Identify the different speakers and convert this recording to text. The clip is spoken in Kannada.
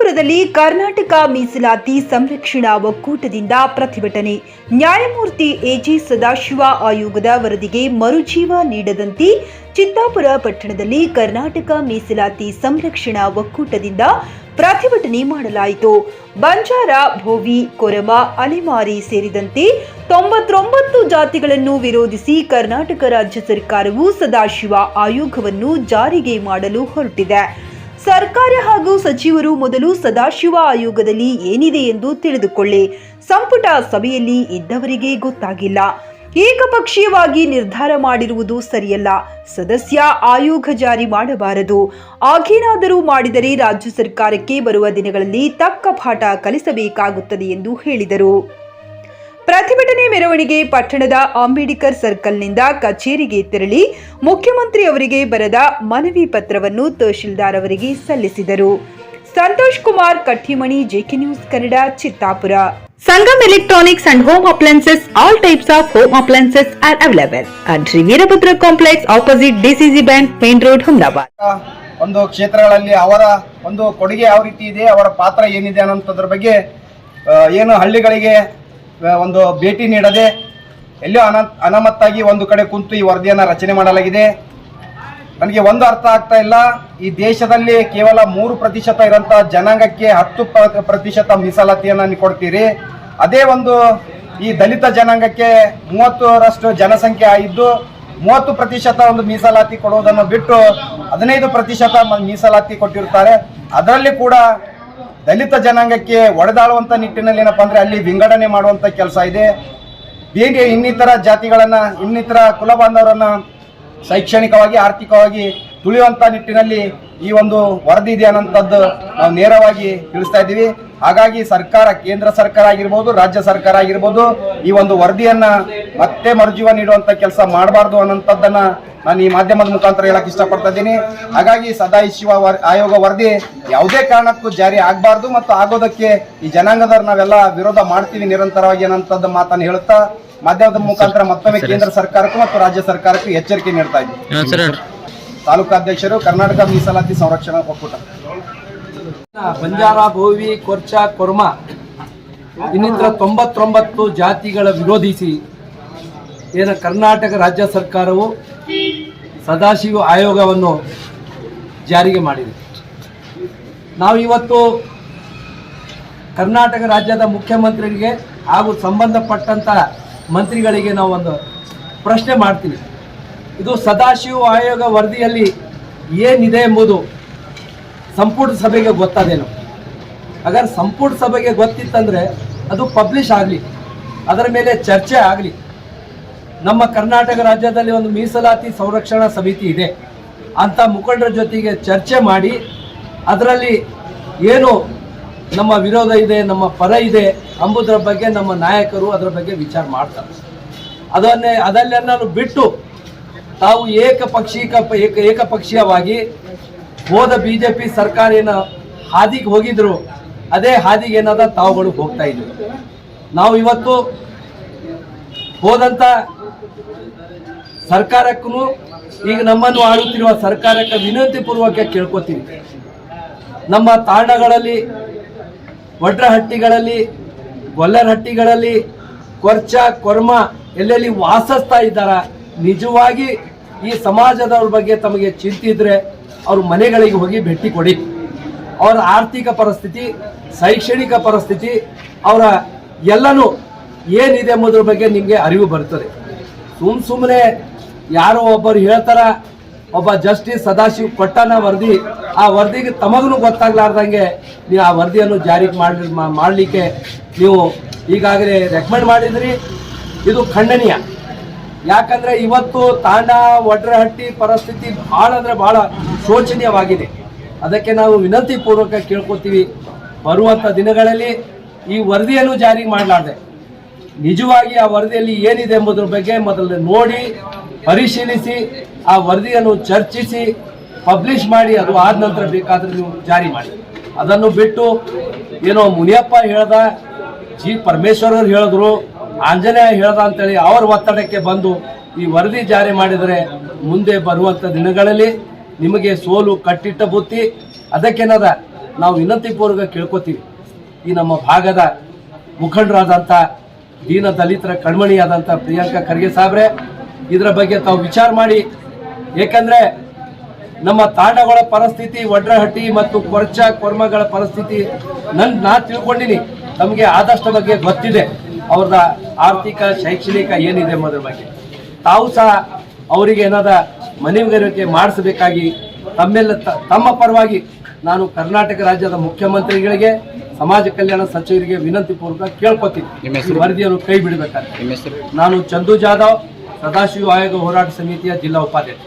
Speaker 1: ಚಿತ್ತಾಪುರದಲ್ಲಿ ಕರ್ನಾಟಕ ಮೀಸಲಾತಿ ಸಂರಕ್ಷಣಾ ಒಕ್ಕೂಟದಿಂದ ಪ್ರತಿಭಟನೆ. ನ್ಯಾಯಮೂರ್ತಿ ಎಜಿ ಸದಾಶಿವ ಆಯೋಗದ ವರದಿಗೆ ಮರುಜೀವ ನೀಡದಂತೆ ಚಿತ್ತಾಪುರ ಪಟ್ಟಣದಲ್ಲಿ ಕರ್ನಾಟಕ ಮೀಸಲಾತಿ ಸಂರಕ್ಷಣಾ ಒಕ್ಕೂಟದಿಂದ ಪ್ರತಿಭಟನೆ ಮಾಡಲಾಯಿತು. ಬಂಜಾರ, ಭೋವಿ, ಕೊರಮ, ಅಲೆಮಾರಿ ಸೇರಿದಂತೆ ತೊಂಬತ್ತೊಂಬತ್ತು ಜಾತಿಗಳನ್ನು ವಿರೋಧಿಸಿ ಕರ್ನಾಟಕ ರಾಜ್ಯ ಸರ್ಕಾರವು ಸದಾಶಿವ ಆಯೋಗವನ್ನು ಜಾರಿಗೆ ಮಾಡಲು ಹೊರಟಿದೆ. ಸರ್ಕಾರ ಹಾಗೂ ಸಚಿವರು ಮೊದಲು ಸದಾಶಿವ ಆಯೋಗದಲ್ಲಿ ಏನಿದೆ ಎಂದು ತಿಳಿದುಕೊಳ್ಳಿ. ಸಂಪುಟ ಸಭೆಯಲ್ಲಿ ಇದ್ದವರಿಗೆ ಗೊತ್ತಾಗಿಲ್ಲ. ಏಕಪಕ್ಷೀಯವಾಗಿ ನಿರ್ಧಾರ ಮಾಡಿರುವುದು ಸರಿಯಲ್ಲ. ಸದಸ್ಯ ಆಯೋಗ ಜಾರಿ ಮಾಡಬಾರದು. ಆಗೇನಾದರೂ ಮಾಡಿದರೆ ರಾಜ್ಯ ಸರ್ಕಾರಕ್ಕೆ ಬರುವ ದಿನಗಳಲ್ಲಿ ತಕ್ಕ ಪಾಠ ಕಲಿಸಬೇಕಾಗುತ್ತದೆ ಎಂದು ಹೇಳಿದರು. ಪ್ರತಿಭಟನೆ ಮೆರವಣಿಗೆ ಪಟ್ಟಣದ ಅಂಬೇಡ್ಕರ್ ಸರ್ಕಲ್ನಿಂದ ಕಚೇರಿಗೆ ತೆರಳಿ ಮುಖ್ಯಮಂತ್ರಿ ಅವರಿಗೆ ಬರೆದ ಮನವಿ ಪತ್ರವನ್ನು ತಹಶೀಲ್ದಾರ್ ಅವರಿಗೆ ಸಲ್ಲಿಸಿದರು. Santosh Kumar Kattimani JK news Kannada, Chittapur. Sangam electronics and home appliances all types of home appliances are available. At Shri Veerabhadra complex opposite DCC bank, main road Humnabad
Speaker 2: ಒಂದು ಕ್ಷೇತ್ರಗಳಲ್ಲಿ ಅವರ ಒಂದು ಕೊಡುಗೆ ಯಾವ ರೀತಿ ಇದೆ, ಅವರ ಪಾತ್ರ ಏನಿದೆ ಅನ್ನೋಂಥದ್ರ ಬಗ್ಗೆ ಏನು ಹಳ್ಳಿಗಳಿಗೆ ಒಂದು ಭೇಟಿ ನೀಡದೆ ಎಲ್ಲೋ ಅನ ಅನಮತ್ತಾಗಿ ಒಂದು ಕಡೆ ಕುಂತು ಈ ವರದಿಯನ್ನು ರಚನೆ ಮಾಡಲಾಗಿದೆ. ನನಗೆ ಒಂದು ಅರ್ಥ ಆಗ್ತಾ ಇಲ್ಲ. ಈ ದೇಶದಲ್ಲಿ ಕೇವಲ ಮೂರು ಪ್ರತಿಶತ ಇರೋಂಥ ಜನಾಂಗಕ್ಕೆ ಹತ್ತು ಪ್ರ- ಪ್ರತಿಶತ ಮೀಸಲಾತಿಯನ್ನು ಕೊಡ್ತೀರಿ. ಅದೇ ಒಂದು ಈ ದಲಿತ ಜನಾಂಗಕ್ಕೆ ಮೂವತ್ತರಷ್ಟು ಜನಸಂಖ್ಯೆ ಆಗಿದ್ದು ಮೂವತ್ತು ಪ್ರತಿಶತ ಒಂದು ಮೀಸಲಾತಿ ಕೊಡುವುದನ್ನು ಬಿಟ್ಟು ಹದಿನೈದು ಪ್ರತಿಶತ ಮೀಸಲಾತಿ ಕೊಟ್ಟಿರ್ತಾರೆ. ಅದರಲ್ಲಿ ಕೂಡ ದಲಿತ ಜನಾಂಗಕ್ಕೆ ಒಡೆದಾಳುವಂತ ನಿಟ್ಟಿನಲ್ಲಿ ಏನಪ್ಪಾ ಅಂದ್ರೆ ಅಲ್ಲಿ ವಿಂಗಡಣೆ ಮಾಡುವಂತ ಕೆಲಸ ಇದೆ. ಬೇರೆ ಇನ್ನಿತರ ಜಾತಿಗಳನ್ನ, ಇನ್ನಿತರ ಕುಲ ಬಾಂಧವರನ್ನ ಶೈಕ್ಷಣಿಕವಾಗಿ, ಆರ್ಥಿಕವಾಗಿ ತುಳಿಯುವಂತ ನಿಟ್ಟಿನಲ್ಲಿ ಈ ಒಂದು ವರದಿ ಇದೆ ಅನ್ನೋಂಥದ್ದು ನಾವು ನೇರವಾಗಿ ತಿಳಿಸ್ತಾ ಇದ್ದೀವಿ. ಹಾಗಾಗಿ ಸರ್ಕಾರ ಕೇಂದ್ರ ಸರ್ಕಾರ ಆಗಿರ್ಬೋದು ರಾಜ್ಯ ಸರ್ಕಾರ ಆಗಿರ್ಬೋದು ಈ ಒಂದು ವರದಿಯನ್ನ ಮತ್ತೆ ಮರುಜೀವ ನೀಡುವಂತ ಕೆಲಸ ಮಾಡಬಾರ್ದು ಅನ್ನೋಂಥದ್ದನ್ನ ನಾನು ಈ ಮಾಧ್ಯಮದ ಮುಖಾಂತರ ಹೇಳಕ್ ಇಷ್ಟಪಡ್ತಾ ಇದ್ದೀನಿ. ಹಾಗಾಗಿ ಸದಾಶಿವ ವರ್- ಆಯೋಗ ವರದಿ ಯಾವುದೇ ಕಾರಣಕ್ಕೂ ಜಾರಿ ಆಗಬಾರ್ದು ಮತ್ತು ಆಗೋದಕ್ಕೆ ಈ ಜನಾಂಗದವ್ರು ನಾವೆಲ್ಲ ವಿರೋಧ ಮಾಡ್ತೀವಿ ನಿರಂತರವಾಗಿ ಅನ್ನೋಂಥದ್ದು ಮಾತನ್ನು ಹೇಳುತ್ತಾ ಮಾಧ್ಯಮದ ಮುಖಾಂತರ ಮತ್ತೊಮ್ಮೆ ಕೇಂದ್ರ ಸರ್ಕಾರಕ್ಕೂ ಮತ್ತು ರಾಜ್ಯ ಸರ್ಕಾರಕ್ಕೂ ಎಚ್ಚರಿಕೆ ನೀಡ್ತಾ ಇದ್ದೀವಿ.
Speaker 3: ಸರ್
Speaker 2: ತಾಲೂಕು ಅಧ್ಯಕ್ಷರು, ಕರ್ನಾಟಕ ಮೀಸಲಾತಿ ಸಂರಕ್ಷಣಾ ಒಕ್ಕೂಟ.
Speaker 4: ಬಂಜಾರ ಭೋವಿ ಕೊರ್ಚ, ಕೊರ್ಮ ಇನ್ನಿತರ ತೊಂಬತ್ತೊಂಬತ್ತು ಜಾತಿಗಳ ವಿರೋಧಿಸಿ ಏನ ಕರ್ನಾಟಕ ರಾಜ್ಯ ಸರ್ಕಾರವು ಸದಾಶಿವ ಆಯೋಗವನ್ನು ಜಾರಿಗೆ ಮಾಡಿದೆ. ನಾವು ಇವತ್ತು ಕರ್ನಾಟಕ ರಾಜ್ಯದ ಮುಖ್ಯಮಂತ್ರಿಗಳಿಗೆ ಹಾಗೂ ಸಂಬಂಧಪಟ್ಟಂಥ ಮಂತ್ರಿಗಳಿಗೆ ನಾವು ಒಂದು ಪ್ರಶ್ನೆ ಮಾಡ್ತೀವಿ. ಇದು ಸದಾಶಿವ ಆಯೋಗ ವರದಿಯಲ್ಲಿ ಏನಿದೆ ಎಂಬುದು ಸಂಪುಟ ಸಭೆಗೆ ಗೊತ್ತದೇನು. ಹಾಗಾದ್ರೆ ಸಂಪುಟ ಸಭೆಗೆ ಗೊತ್ತಿತ್ತಂದರೆ ಅದು ಪಬ್ಲಿಷ್ ಆಗಲಿ, ಅದರ ಮೇಲೆ ಚರ್ಚೆ ಆಗಲಿ. ನಮ್ಮ ಕರ್ನಾಟಕ ರಾಜ್ಯದಲ್ಲಿ ಒಂದು ಮೀಸಲಾತಿ ಸಂರಕ್ಷಣಾ ಸಮಿತಿ ಇದೆ. ಅಂತ ಮುಖಂಡರ ಜೊತೆಗೆ ಚರ್ಚೆ ಮಾಡಿ, ಅದರಲ್ಲಿ ಏನು ನಮ್ಮ ವಿರೋಧ ಇದೆ, ನಮ್ಮ ಪರ ಇದೆ ಎಂಬುದರ ಬಗ್ಗೆ ನಮ್ಮ ನಾಯಕರು ಅದರ ಬಗ್ಗೆ ವಿಚಾರ ಮಾಡ್ತಾರೆ. ಅದನ್ನೇ ಅದಲ್ಲೆಲ್ಲ ಬಿಟ್ಟು ತಾವು ಏಕಪಕ್ಷೀಕ ಏಕ ಏಕಪಕ್ಷೀಯವಾಗಿ ಹೋದ ಬಿ ಜೆ ಪಿ ಸರ್ಕಾರ ಏನ ಹಾದಿಗೆ ಹೋಗಿದ್ರು, ಅದೇ ಹಾದಿಗೆ ಏನದ ತಾವುಗಳು ಹೋಗ್ತಾ ಇದ್ರು. ನಾವು ಇವತ್ತು ಹೋದಂತ ಸರ್ಕಾರಕ್ಕೂ ಈಗ ನಮ್ಮನ್ನು ಆಳುತ್ತಿರುವ ಸರ್ಕಾರಕ್ಕೆ ವಿನಂತಿ ಪೂರ್ವಕ ಕೇಳ್ಕೊತೀವಿ. ನಮ್ಮ ತಾಂಡಗಳಲ್ಲಿ ವಡ್ರಹಟ್ಟಿಗಳಲ್ಲಿ, ಗೊಲ್ಲರಹಟ್ಟಿಗಳಲ್ಲಿ, ಕೊರ್ಚ, ಕೊರ್ಮ ಎಲ್ಲೆಲ್ಲಿ ವಾಸಿಸ್ತಾ ಇದ್ದಾರ, ನಿಜವಾಗಿ ಈ ಸಮಾಜದವ್ರ ಬಗ್ಗೆ ತಮಗೆ ಚಿಂತೆ ಇದ್ರೆ ಅವ್ರ ಮನೆಗಳಿಗೆ ಹೋಗಿ ಭೇಟಿ ಕೊಡಿ. ಅವರ ಆರ್ಥಿಕ ಪರಿಸ್ಥಿತಿ, ಶೈಕ್ಷಣಿಕ ಪರಿಸ್ಥಿತಿ, ಅವರ ಎಲ್ಲನೂ ಏನಿದೆ ಎಂಬುದ್ರ ಬಗ್ಗೆ ನಿಮಗೆ ಅರಿವು ಬರ್ತದೆ. ಸುಮ್ ಸುಮ್ಮನೆ ಯಾರೋ ಒಬ್ಬರು ಹೇಳ್ತಾರ, ಒಬ್ಬ ಜಸ್ಟಿಸ್ ಸದಾಶಿವ್ ಕೊಟ್ಟನ ವರದಿ, ಆ ವರದಿಗೆ ತಮಗೂ ಗೊತ್ತಾಗ್ಲಾರ್ದಂಗೆ ನೀವು ಆ ವರದಿಯನ್ನು ಜಾರಿ ಮಾಡಿ ಮಾಡಲಿಕ್ಕೆ ನೀವು ಈಗಾಗಲೇ ರೆಕಮೆಂಡ್ ಮಾಡಿದ್ರಿ. ಇದು ಖಂಡನೀಯ. ಯಾಕಂದ್ರೆ ಇವತ್ತು ತಾಂಡ ವಡ್ರಹಟ್ಟಿ ಪರಿಸ್ಥಿತಿ ಬಹಳ ಅಂದ್ರೆ ಬಹಳ ಶೋಚನೀಯವಾಗಿದೆ. ಅದಕ್ಕೆ ನಾವು ವಿನಂತಿ ಪೂರ್ವಕ ಕೇಳ್ಕೊತೀವಿ ಬರುವಂಥ ದಿನಗಳಲ್ಲಿ ಈ ವರದಿಯನ್ನು ಜಾರಿ ಮಾಡಲಾರ್ದೆ. ನಿಜವಾಗಿ ಆ ವರದಿಯಲ್ಲಿ ಏನಿದೆ ಎಂಬುದ್ರ ಬಗ್ಗೆ ಮೊದಲು ನೋಡಿ, ಪರಿಶೀಲಿಸಿ, ಆ ವರದಿಯನ್ನು ಚರ್ಚಿಸಿ, ಪಬ್ಲಿಷ್ ಮಾಡಿ, ಅದು ಆದ ನಂತರ ಬೇಕಾದ್ರೆ ನೀವು ಜಾರಿ ಮಾಡಿ. ಅದನ್ನು ಬಿಟ್ಟು ಏನೋ ಮುನಿಯಪ್ಪ ಹೇಳ್ದ, ಜಿ ಪರಮೇಶ್ವರರು ಹೇಳಿದ್ರು ಆಂಜನೇಯ ಹೇಳ್ದ ಅಂತೇಳಿ ಅವರ ಒತ್ತಡಕ್ಕೆ ಬಂದು ಈ ವರದಿ ಜಾರಿ ಮಾಡಿದರೆ ಮುಂದೆ ಬರುವಂಥ ದಿನಗಳಲ್ಲಿ ನಿಮಗೆ ಸೋಲು ಕಟ್ಟಿಟ್ಟ ಬುತ್ತಿ. ಅದಕ್ಕೇನದ ನಾವು ವಿನಂತಿ ಪೂರ್ವಕ ಕೇಳ್ಕೊತೀವಿ. ಈ ನಮ್ಮ ಭಾಗದ ಮುಖಂಡರಾದಂಥ ದೀನ ದಲಿತರ ಕಣ್ಮಣಿಯಾದಂಥ ಪ್ರಿಯಾಂಕಾ ಖರ್ಗೆ ಸಾಬ್ರೆ, ಇದರ ಬಗ್ಗೆ ತಾವು ವಿಚಾರ ಮಾಡಿ. ಏಕೆಂದರೆ ನಮ್ಮ ತಾಂಡಗಳ ಪರಿಸ್ಥಿತಿ, ವಡ್ರಹಟ್ಟಿ ಮತ್ತು ಕೊರ್ಚ ಕೊರ್ಮಗಳ ಪರಿಸ್ಥಿತಿ ನನ್ನ ನಾ ತಿಳ್ಕೊಂಡಿನಿ. ತಮಗೆ ಆದಷ್ಟು ಬಗ್ಗೆ ಗೊತ್ತಿದೆ. ಅವ್ರದ ಆರ್ಥಿಕ ಶೈಕ್ಷಣಿಕ ಏನಿದೆ ಎಂಬುದ್ರ ಬಗ್ಗೆ. ತಾವು ಸಹ ಅವರಿಗೆ ಏನಾದ ಮನವಿಗಾರಿಕೆ ಮಾಡಿಸಬೇಕಾಗಿ ತಮ್ಮೆಲ್ಲ ತಮ್ಮ ಪರವಾಗಿ ನಾನು ಕರ್ನಾಟಕ ರಾಜ್ಯದ ಮುಖ್ಯಮಂತ್ರಿಗಳಿಗೆ ಸಮಾಜ ಕಲ್ಯಾಣ ಸಚಿವರಿಗೆ ವಿನಂತಿ ಪೂರ್ವಕ ಕೇಳ್ಕೊತೀನಿ. ವರದಿಯನ್ನು ಕೈ ಬಿಡಬೇಕಾದ್ರೆ ನಾನು ಚಂದು ಜಾಧವ್ ಸದಾಶಿವ ಆಯೋಗ ಹೋರಾಟ ಸಮಿತಿಯ ಜಿಲ್ಲಾ ಉಪಾಧ್ಯಕ್ಷ.